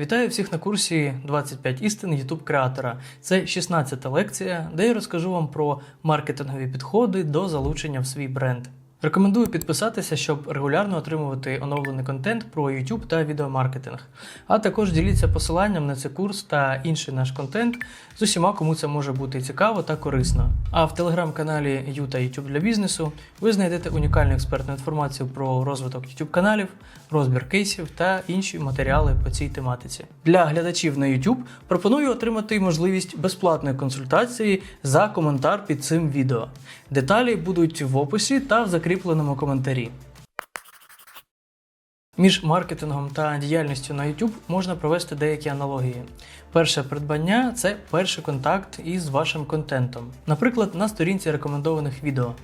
Вітаю всіх на курсі 25 істин YouTube креатора. Це 16-та лекція, де я розкажу вам про маркетингові підходи до залучення в свій бренд. Рекомендую підписатися, щоб регулярно отримувати оновлений контент про YouTube та відеомаркетинг. А також діліться посиланням на цей курс та інший наш контент з усіма, кому це може бути цікаво та корисно. А в телеграм-каналі Ю та YouTube для бізнесу ви знайдете унікальну експертну інформацію про розвиток YouTube каналів, розбір кейсів та інші матеріали по цій тематиці. Для глядачів на YouTube пропоную отримати можливість безплатної консультації за коментар під цим відео. Деталі будуть в описі та в закріпленому коментарі. Між маркетингом та діяльністю на YouTube можна провести деякі аналогії. Перше придбання це перший контакт із вашим контентом, наприклад, на сторінці рекомендованих відео.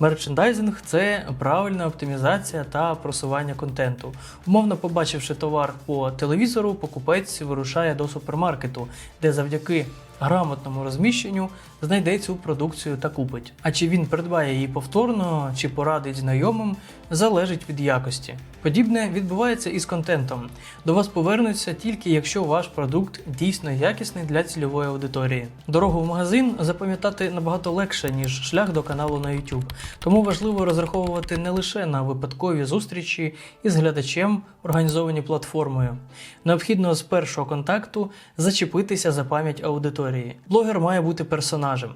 Мерчендайзинг це правильна оптимізація та просування контенту. Умовно побачивши товар по телевізору, покупець вирушає до супермаркету, де завдяки грамотному розміщенню знайде цю продукцію та купить. А чи він придбає її повторно, чи порадить знайомим, залежить від якості. Подібне відбувається і з контентом. До вас повернуться тільки якщо ваш продукт дійсно якісний для цільової аудиторії. Дорогу в магазин запам'ятати набагато легше, ніж шлях до каналу на YouTube. Тому важливо розраховувати не лише на випадкові зустрічі із глядачем, організовані платформою. Необхідно з першого контакту зачепитися за пам'ять аудиторії. Блогер має бути персонажем.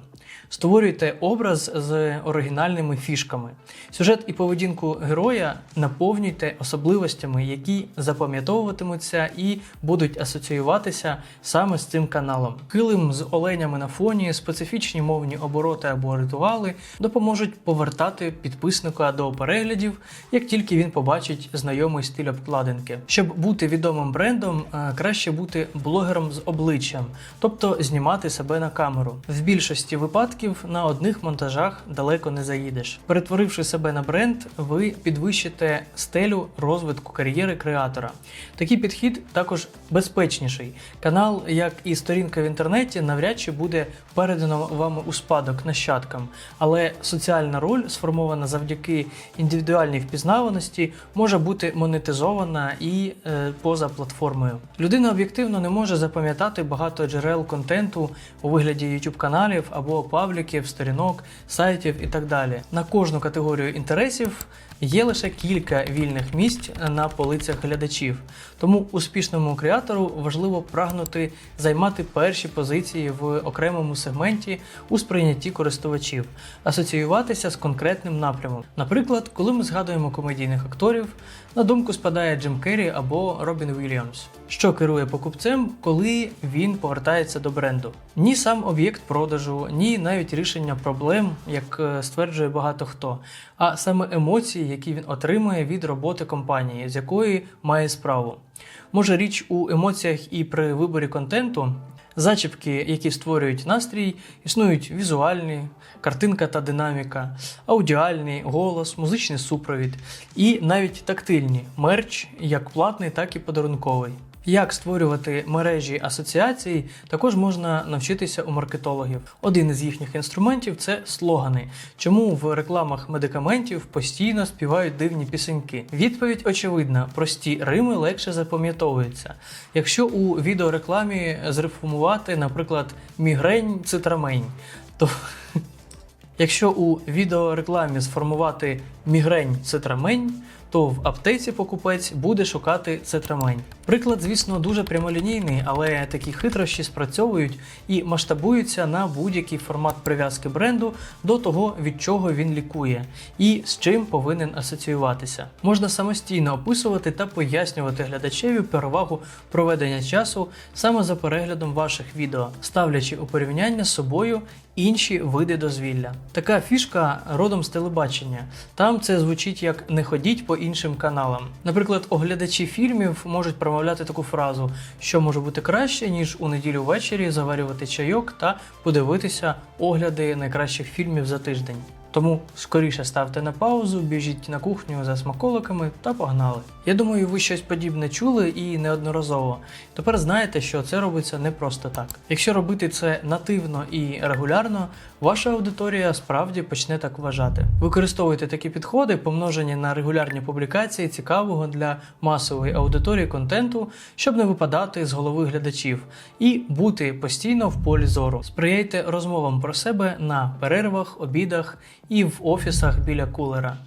Створюйте образ з оригінальними фішками. Сюжет і поведінку героя наповнюйте особливостями, які запам'ятовуватимуться і будуть асоціюватися саме з цим каналом. Килим з оленями на фоні, специфічні мовні обороти або ритуали допоможуть повертати підписника до переглядів, як тільки він побачить знайомий стиль обкладинки. Щоб бути відомим брендом, е, краще бути блогером з обличчям, тобто знімати себе на камеру. В більшості випадків на одних монтажах далеко не заїдеш. Перетворивши себе на бренд, ви підвищите стелю розвитку кар'єри креатора. Такий підхід також безпечніший. Канал, як і сторінка в інтернеті, навряд чи буде передано вами у спадок нащадкам, але соціальна роль, сформована завдяки індивідуальній впізнаваності, може бути монетизована і е, поза платформою. Людина об'єктивно не може запам'ятати багато джерел контенту у вигляді YouTube каналів або пабліків, сторінок, сайтів і так далі. На кожну категорію інтересів є лише кілька вільних місць на полицях глядачів. Тому успішному креатору важливо прагнути займати перші позиції в окремому сегменті у сприйнятті користувачів, асоціюватися з конкретним напрямом. Наприклад, коли ми згадуємо комедійних акторів, на думку спадає Джим Керрі або Робін Вільямс, що керує покупцем, коли він повертається до бренду. Ні сам об'єкт продажу, ні навіть рішення проблем, як е, стверджує багато хто, а саме емоції, які він отримує від роботи компанії, з якої має справу. Може річ у емоціях і при виборі контенту. Зачіпки, які створюють настрій, існують візуальні, картинка та динаміка, аудіальний, голос, музичний супровід і навіть тактильні мерч, як платний, так і подарунковий. Як створювати мережі асоціацій, також можна навчитися у маркетологів. Один із їхніх інструментів це слогани. Чому в рекламах медикаментів постійно співають дивні пісеньки? Відповідь очевидна: прості рими легше запам'ятовуються. Якщо у відеорекламі зреформувати, наприклад, мігрень цитрамень, то Якщо у відеорекламі сформувати мігрень цитрамень, то в аптеці покупець буде шукати цитрамень. Приклад, звісно, дуже прямолінійний, але такі хитрощі спрацьовують і масштабуються на будь-який формат прив'язки бренду до того, від чого він лікує, і з чим повинен асоціюватися. Можна самостійно описувати та пояснювати глядачеві перевагу проведення часу саме за переглядом ваших відео, ставлячи у порівняння з собою інші види дозвілля. Така фішка родом з телебачення. Там це звучить як не ходіть по іншим каналам. Наприклад, оглядачі фільмів можуть промовляти таку фразу, що може бути краще, ніж у неділю ввечері заварювати чайок та подивитися огляди найкращих фільмів за тиждень. Тому скоріше ставте на паузу, біжіть на кухню за смаколиками та погнали. Я думаю, ви щось подібне чули і неодноразово. Тепер знаєте, що це робиться не просто так. Якщо робити це нативно і регулярно, ваша аудиторія справді почне так вважати. Використовуйте такі підходи, помножені на регулярні публікації цікавого для масової аудиторії контенту, щоб не випадати з голови глядачів, і бути постійно в полі зору. Сприяйте розмовам про себе на перервах, обідах і в офісах біля кулера.